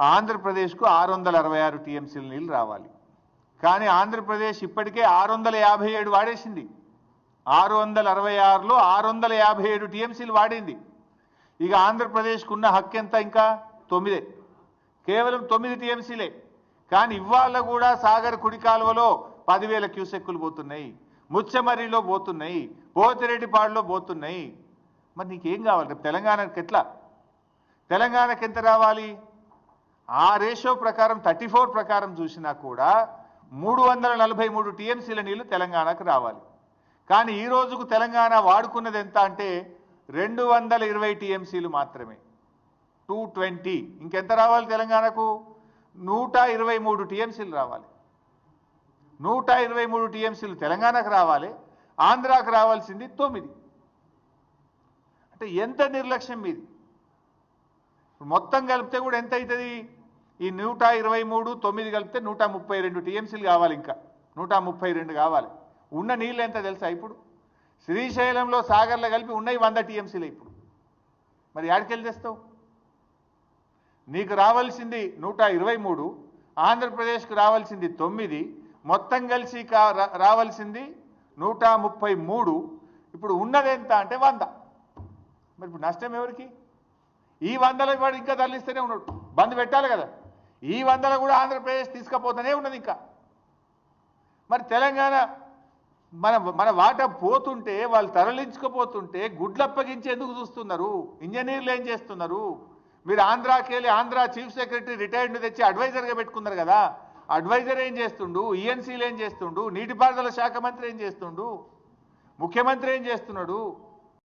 ఆంధ్రప్రదేశ్కు ఆరు వందల అరవై ఆరు టీఎంసీల నీళ్ళు రావాలి. కానీ ఆంధ్రప్రదేశ్ ఇప్పటికే ఆరు వందల యాభై ఏడు వాడేసింది. ఆరు వందల అరవై ఆరులో ఆరు వందల యాభై ఏడు టీఎంసీలు వాడింది. ఇక ఆంధ్రప్రదేశ్కు ఉన్న హక్కు ఎంత ఇంకా? తొమ్మిదే. కేవలం తొమ్మిది టీఎంసీలే. కానీ ఇవాళ కూడా సాగర్ కుడి కాలువలో పదివేల క్యూసెక్కులు పోతున్నాయి. ముచ్చమర్రిలో పోతున్నాయి. పోతిరెడ్డిపాడులో పోతున్నాయి. మరి నీకేం కావాలి? రేపు తెలంగాణకి ఎట్లా తెలంగాణకి ఎంత రావాలి? ఆ రేషియో ప్రకారం థర్టీ ఫోర్ ప్రకారం చూసినా కూడా మూడు వందల నలభై మూడు టీఎంసీల నీళ్ళు తెలంగాణకు రావాలి. కానీ ఈ రోజుకు తెలంగాణ వాడుకున్నది ఎంత అంటే రెండు వందల ఇరవై టీఎంసీలు మాత్రమే. Two twenty. ఇంకెంత రావాలి తెలంగాణకు? నూట ఇరవై మూడు టీఎంసీలు రావాలి. నూట ఇరవై మూడు టీఎంసీలు తెలంగాణకు రావాలి. ఆంధ్రాకు రావాల్సింది తొమ్మిది. అంటే ఎంత నిర్లక్ష్యం మీది? మొత్తం కలిపితే కూడా ఎంత అవుతుంది? ఈ నూట ఇరవై మూడు తొమ్మిది కలిపితే నూట ముప్పై రెండు టీఎంసీలు కావాలి ఇంకా. నూట ముప్పై రెండు కావాలి. ఉన్న నీళ్ళు ఎంత తెలుసా ఇప్పుడు? శ్రీశైలంలో సాగర్లో కలిపి ఉన్నాయి వంద టీఎంసీలు ఇప్పుడు. మరి యాడికెళ్ళి తెస్తావు? నీకు రావాల్సింది నూట ఇరవై మూడు ఆంధ్రప్రదేశ్కు రావాల్సింది తొమ్మిది మొత్తం కలిసి కా రా- రావాల్సింది నూట ముప్పై మూడు. ఇప్పుడు ఉన్నది ఎంత అంటే వంద. మరి ఇప్పుడు నష్టం ఎవరికి? ఈ వందల వాడు ఇంకా తరలిస్తూనే ఉన్నాడు. బంద్ పెట్టాలి కదా. ఈ వందల కూడా ఆంధ్రప్రదేశ్ తీసుకుపోతూనే ఉన్నది ఇంకా. మరి తెలంగాణ మన మన వాట పోతుంటే వాళ్ళు తరలించుకుపోతుంటే గుడ్లప్పగించి ఎందుకు చూస్తున్నారు. ఇంజనీర్లు ఏం చేస్తున్నారు? మీరు ఆంధ్రాకి వెళ్ళి ఆంధ్ర చీఫ్ సెక్రటరీ రిటైర్డ్ తెచ్చి అడ్వైజర్గా పెట్టుకున్నారు కదా. అడ్వైజర్ ఏం చేస్తుండు? ఈఎన్సీలు ఏం చేస్తుండు? నీటిపారుదల శాఖ మంత్రి ఏం చేస్తుండు? ముఖ్యమంత్రి ఏం చేస్తున్నాడు?